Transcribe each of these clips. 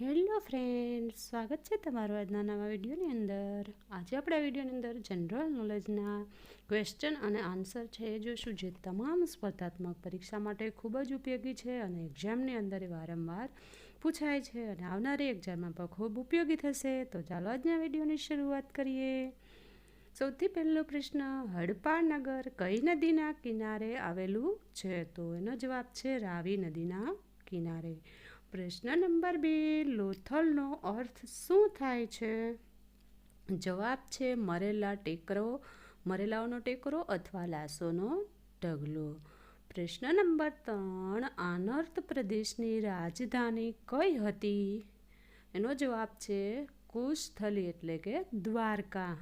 Hello friend સ્વાગત છે તમારું આજના નવા વિડીયોની અંદર. આજે આપણે આ વિડીયોની અંદર જનરલ નોલેજના ક્વેશ્ચન અને આન્સર છે એ જોઈશું, જે તમામ સ્પર્ધાત્મક પરીક્ષા માટે ખૂબ જ ઉપયોગી છે અને એક્ઝામની અંદર એ વારંવાર પૂછાય છે અને આવનારી એક્ઝામમાં પણ ખૂબ ઉપયોગી થશે. તો ચાલો આજના વિડીયોની શરૂઆત કરીએ. સૌથી પહેલો પ્રશ્ન હડપાનગર કઈ નદીના કિનારે આવેલું છે? તો એનો જવાબ છે, રાવી નદીના કિનારે. પ્રશ્ન નંબર બે, લોથલનો અર્થ શું થાય છે? જવાબ છે, મરેલા ટેકરો, મરેલાઓનો ટેકરો અથવા લાશોનો ઢગલો. પ્રશ્ન નંબર ત્રણ, આનર્ત પ્રદેશની રાજધાની કઈ હતી? એનો જવાબ છે કુશસ્થલી એટલે કે દ્વારકા.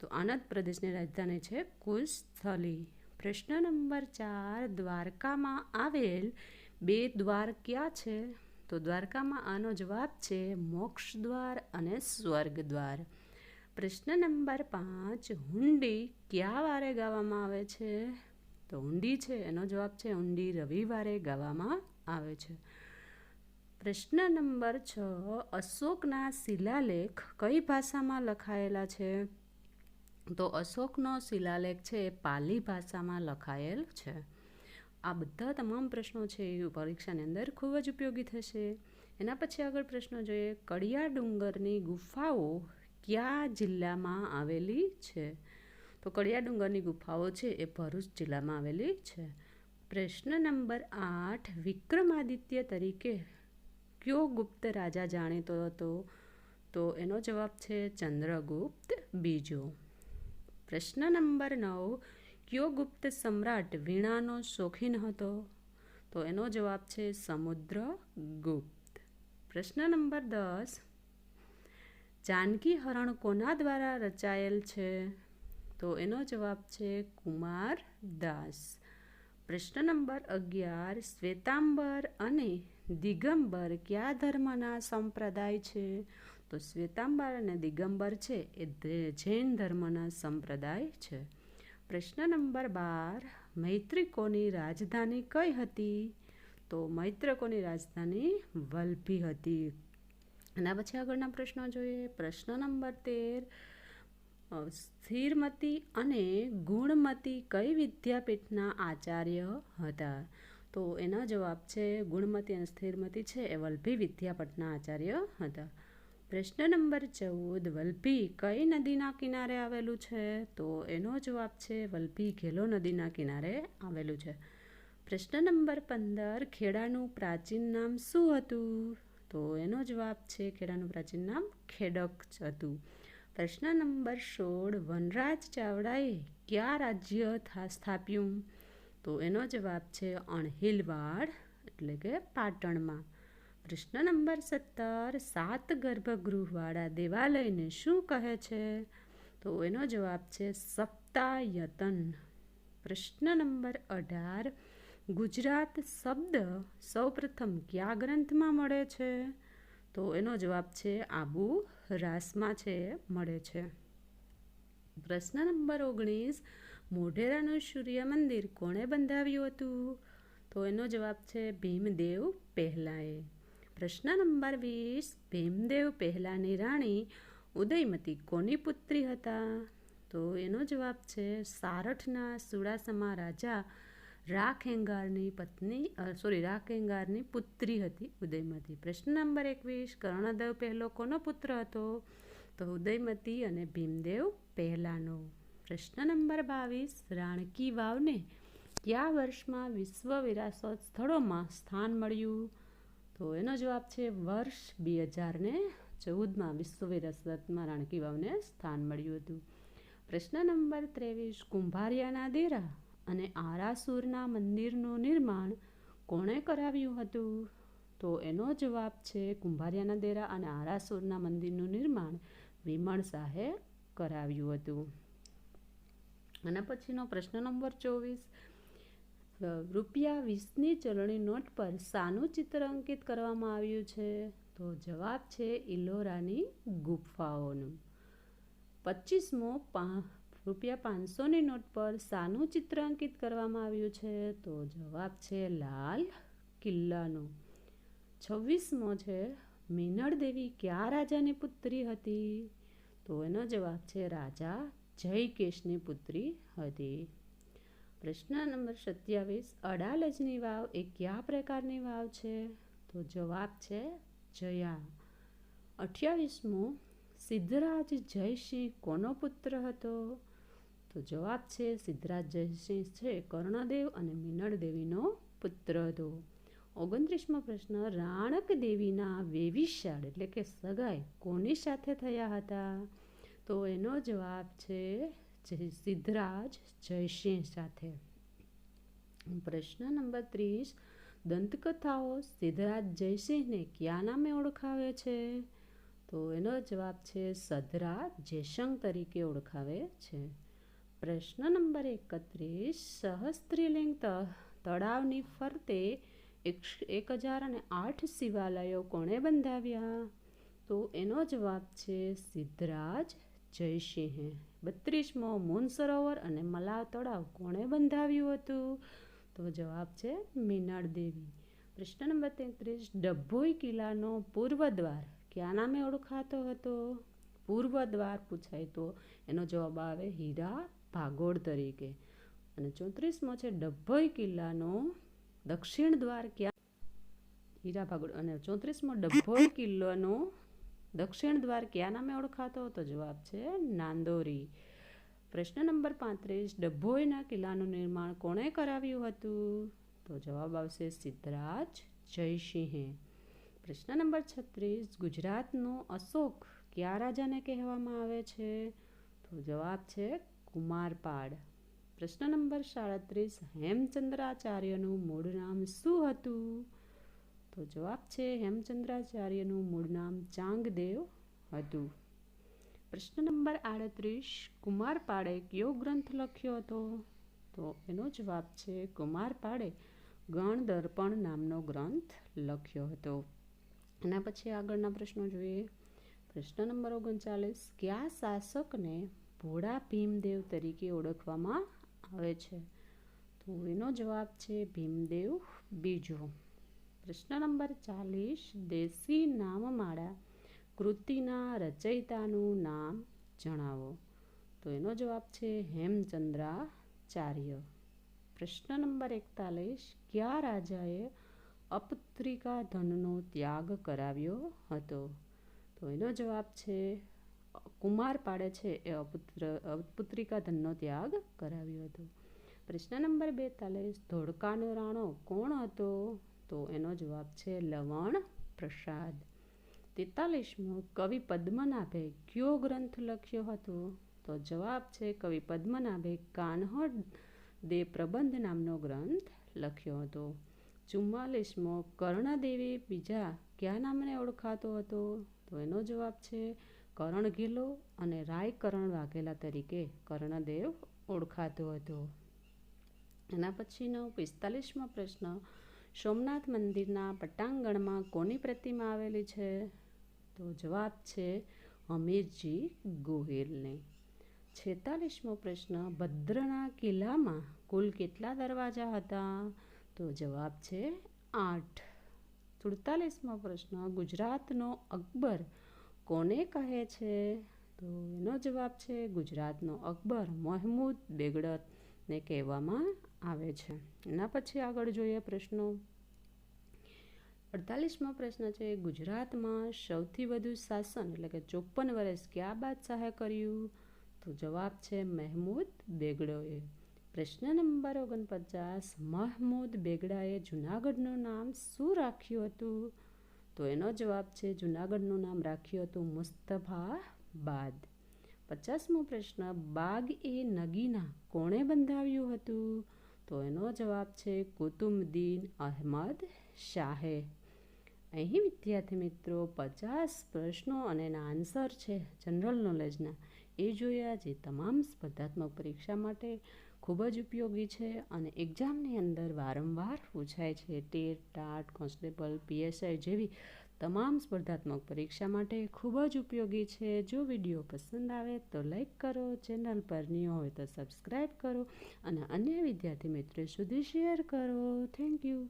તો આનંદ પ્રદેશની રાજધાની છે કુશસ્થલી પ્રશ્ન નંબર ચાર, દ્વારકામાં આવેલ બે દ્વાર ક્યાં છે? તો દ્વારકામાં આનો જવાબ છે મોક્ષ દ્વાર અને સ્વર્ગ દ્વાર. પ્રશ્ન નંબર પાંચ, હુંડી કયા વારે ગાવામાં આવે છે? તો હુંડી છે, એનો જવાબ છે ઊંડી રવિવારે ગાવામાં આવે છે. પ્રશ્ન નંબર છ, અશોકના શિલાલેખ કઈ ભાષામાં લખાયેલા છે? તો અશોકનો શિલાલેખ છે એ પાલી ભાષામાં લખાયેલ છે. આ બધા તમામ પ્રશ્નો છે એ પરીક્ષાની અંદર ખૂબ જ ઉપયોગી થશે. એના પછી આગળ પ્રશ્નો જોઈએ, કડિયા ડુંગરની ગુફાઓ કયા જિલ્લામાં આવેલી છે? તો કડિયા ડુંગરની ગુફાઓ છે એ ભરૂચ જિલ્લામાં આવેલી છે. પ્રશ્ન નંબર આઠ, વિક્રમાદિત્ય તરીકે કયો ગુપ્ત રાજા જાણીતો હતો? તો એનો જવાબ છે ચંદ્રગુપ્ત બીજો. પ્રશ્ન નંબર નવ કયો ગુપ્ત સમ્રાટ વીણાનો શોખીન હતો? તો એનો જવાબ છે સમુદ્ર ગુપ્ત. પ્રશ્ન નંબર દસ. જાનકી હરણ કોના દ્વારા રચાયેલ છે? તો એનો જવાબ છે કુમાર દાસ. પ્રશ્ન નંબર અગિયાર. શ્વેતાંબર અને દિગંબર કયા ધર્મના સંપ્રદાય છે? તો શ્વેતાંબર અને દિગંબર છે એ જૈન ધર્મના સંપ્રદાય છે. પ્રશ્ન નંબર બાર મૈત્રિકોની રાજધાની કઈ હતી? તો મૈત્રકોની રાજધાની? વલભી હતી. એના પછી આગળના પ્રશ્નો જોઈએ. પ્રશ્ન નંબર તેર સ્થિરમતી અને ગુણમતી કઈ વિદ્યાપીઠના આચાર્ય હતા? તો એનો જવાબ છે, ગુણમતી અને સ્થિરમતી છે, એ વલભી વિદ્યાપીઠના આચાર્ય હતા. પ્રશ્ન નંબર ચૌદ, વલભી કઈ નદીના કિનારે આવેલું છે? તો એનો જવાબ છે વલભી ઘેલો નદીના કિનારે આવેલું છે. પ્રશ્ન નંબર પંદર, ખેડાનું પ્રાચીન નામ શું હતું? તો એનો જવાબ છે ખેડાનું પ્રાચીન નામ ખેડક હતું. પ્રશ્ન નંબર સોળ, વનરાજ ચાવડાએ કયા રાજ્ય સ્થાપ્યું? તો એનો જવાબ છે અણહિલવાડ, એટલે કે પાટણમાં. પ્રશ્ન નંબર સત્તર, સાત ગર્ભગૃહવાળા દેવાલયને શું કહે છે? તો એનો જવાબ છે સપ્તાયતન. પ્રશ્ન નંબર અઢાર, ગુજરાત શબ્દ સૌપ્રથમ કયા ગ્રંથમાં મળે છે? તો એનો જવાબ છે આબુ રાસમાં છે, મળે છે. પ્રશ્ન નંબર ઓગણીસ, મોઢેરાનું સૂર્ય મંદિર કોણે બંધાવ્યું હતું? તો એનો જવાબ છે ભીમદેવ પહેલાંએ. પ્રશ્ન નંબર વીસ, ભીમદેવ પહેલાંની રાણી ઉદયમતી કોની પુત્રી હતા? તો એનો જવાબ છે સારઠના સુડાસમા રાજા રાખેંગારની પત્ની સોરી રાખેંગારની પુત્રી હતી ઉદયમતી. પ્રશ્ન નંબર એકવીસ, કર્ણદેવ પહેલો કોનો પુત્ર હતો? તો ઉદયમતી અને ભીમદેવ પહેલાંનો. પ્રશ્ન નંબર બાવીસ, રાણકી વાવને કયા વર્ષમાં વિશ્વ વિરાસત સ્થળોમાં સ્થાન મળ્યું? તો એનો જવાબ છે વર્ષ બે હજાર ને ચૌદમાં વિશ્વ વિરાસતમાં રાણકી વાવને સ્થાન મળ્યું હતું. પ્રશ્ન નંબર ત્રેવીસ, કુંભારિયાના દેરા અને આરાસુરના મંદિરનું નિર્માણ કોણે કરાવ્યું હતું? તો એનો જવાબ છે કુંભારિયાના દેરા અને આરાસુરના મંદિરનું નિર્માણ વિમળ શાહે કરાવ્યું હતું. અને પછીનો પ્રશ્ન નંબર ચોવીસ રૂપિયા વીસની ચલણી નોટ પર શાનું ચિત્ર અંકિત કરવામાં આવ્યું છે તો જવાબ છે ઇલોરાની ગુફાઓનું. પચીસમો પા, રૂપિયા પાંચસોની નોટ પર શાનું ચિત્ર અંકિત કરવામાં આવ્યું છે તો જવાબ છે લાલ કિલ્લાનો. છવ્વીસમો છે મીનળ દેવી કયા રાજાની પુત્રી હતી? તો એનો જવાબ છે રાજા જયકેશની પુત્રી હતી. પ્રશ્ન નંબર સત્યાવીસ, અડાલજની વાવ એ કયા પ્રકારની વાવ છે? તો જવાબ છે જયા. અઠ્યાવીસમો, સિદ્ધરાજ જયસિંહ કોનો પુત્ર હતો? તો જવાબ છે સિદ્ધરાજ જયસિંહ છે કર્ણદેવ અને મીનળ દેવીનો પુત્ર હતો. ઓગણત્રીસમો પ્રશ્ન, રાણક દેવીના વેવિશાળ એટલે કે સગાઈ કોની સાથે થયા હતા? તો એનો જવાબ છે સિદ્ધરાજ જયસિંહ સાથે. પ્રશ્ન નંબર ત્રીસ. દંતકથાઓ સિદ્ધરાજ જયસિંહને કયા નામે ઓળખાવે છે? તો એનો જવાબ છે સધરા જયશંક તરીકે ઓળખાવે છે. પ્રશ્ન નંબર એકત્રીસ. સહસ્ત્રીલિંગ તળાવની ફરતે એક હજાર અને આઠ શિવાલયો કોણે બંધાવ્યા? તો એનો જવાબ છે સિદ્ધરાજ જયસિંહે બત્રીસમો મૂન સરોવર અને મલાવ તળાવ કોણે બંધાવ્યું હતું? તો જવાબ છે મીનાળ દેવી. પ્રશ્ન નંબર તેત્રીસ, ડભોઈ કિલ્લાનો પૂર્વ દ્વાર ક્યાં નામે ઓળખાતો હતો? પૂર્વ દ્વાર પૂછાય તો એનો જવાબ આવે હીરા ભાગોળ તરીકે. અને ચોત્રીસમો છે ડભોઈ કિલ્લાનો દક્ષિણ દ્વાર ક્યાં? હીરા ભાગોળ. અને ચોત્રીસમો ડભોઈ કિલ્લાનો દક્ષિણ દ્વાર કયા નામે ઓળખાતો તો જવાબ છે નાંદોરી. પ્રશ્ન નંબર પાંત્રીસ, ડભોઈના કિલ્લાનું નિર્માણ કોણે કરાવ્યું હતું? તો જવાબ આવશે સિદ્ધરાજ જયસિંહે. પ્રશ્ન નંબર છત્રીસ, ગુજરાતનો અશોક કયા રાજાને કહેવામાં આવે છે? તો જવાબ છે કુમારપાડ. પ્રશ્ન નંબર સાડત્રીસ, હેમચંદ્રાચાર્યનું મૂળ નામ શું હતું? તો જવાબ છે હેમચંદ્રાચાર્યનું મૂળ નામ ચાંગદેવ હતું. પ્રશ્ન નંબર આડત્રીસ કુમારપાળે કયો ગ્રંથ લખ્યો હતો? તો એનો જવાબ છે કુમારપાળે ગણ દર્પણ નામનો ગ્રંથ લખ્યો હતો. એના પછી આગળના પ્રશ્નો જોઈએ. પ્રશ્ન નંબર ઓગણચાલીસ, કયા શાસકને ભોળા ભીમદેવ તરીકે ઓળખવામાં આવે છે? તો એનો જવાબ છે ભીમદેવ બીજો. પ્રશ્ન નંબર ચાલીસ દેશી નામમાળા કૃતિના રચયિતાનું નામ જણાવો. તો એનો જવાબ છે હેમચંદ્રાચાર્ય. પ્રશ્ન નંબર એકતાલીસ, કયા રાજાએ અપુત્રિકા ધનનો ત્યાગ કરાવ્યો હતો? તો એનો જવાબ છે, કુમાર પાડે છે એ અપુત્ર અપુત્રિકા ધનનો ત્યાગ કરાવ્યો હતો. પ્રશ્ન નંબર બેતાલીસ, ધોળકાનો રાણો કોણ હતો? તો એનો જવાબ છે લવણ પ્રસાદ. તેતાલીસમો કવિ પદ્મનાભે કયો ગ્રંથ લખ્યો હતો? તો જવાબ છે કવિ પદ્મનાભે કાન્હડ દે પ્રબંધ નામનો ગ્રંથ લખ્યો હતો. ચુમ્માલીસમો કર્ણદેવી બીજા કયા નામને ઓળખાતો હતો? તો એનો જવાબ છે કરણઘીલો અને રાય કરણ વાઘેલા તરીકે કર્ણદેવ ઓળખાતો હતો. એના પછીનો પિસ્તાલીસમો પ્રશ્ન સોમનાથ મંદિરના પટાંગણમાં કોની પ્રતિમા આવેલી છે? તો જવાબ છે અમીરજી ગોહિલની. છેતાલીસમો પ્રશ્ન, ભદ્રના કિલ્લામાં કુલ કેટલા દરવાજા હતા? તો જવાબ છે આઠ. સુડતાલીસમો પ્રશ્ન, ગુજરાતનો અકબર કોને કહે છે? તો એનો જવાબ છે ગુજરાતનો અકબર મહમૂદ બેગડતને કહેવામાં આવે છે. એના પછી આગળ જોઈએ પ્રશ્નો. અડતાલીસમો પ્રશ્ન છે, ગુજરાતમાં સૌથી વધુ શાસન એટલે કે ચોપન વર્ષ કયા બાદશાહે કર્યું? તો જવાબ છે, મહેમૂદ બેગડોએ. પ્રશ્ન નંબર ઓગણપચાસ, મહમૂદ બેગડાએ જુનાગઢનું નામ શું રાખ્યું હતું? તો એનો જવાબ છે, જુનાગઢનું નામ રાખ્યું હતું મુસ્તફાબાદ. પચાસમો પ્રશ્ન, બાગ એ નગીના કોણે બંધાવ્યું હતું? તો એનો જવાબ છે કુતુબદ્દીન અહમદ શાહે. અહીં વિદ્યાર્થી મિત્રો પચાસ પ્રશ્નો અને એના આન્સર છે જનરલ નોલેજના એ જોયા જે તમામ સ્પર્ધાત્મક પરીક્ષા માટે ખૂબ જ ઉપયોગી છે અને એક્ઝામની અંદર વારંવાર પૂછાય છે ટેટ, ટાટ, કોન્સ્ટેબલ પીએસઆઈ જેવી તમામ સ્પર્ધાત્મક પરીક્ષા માટે ખૂબ જ ઉપયોગી છે. જો વીડિયો પસંદ આવે તો લાઈક કરો, ચેનલ પર ન્યૂ હોય તો સબસ્ક્રાઈબ કરો અને અન્ય વિદ્યાર્થી મિત્રો સુધી શેર કરો. Thank you.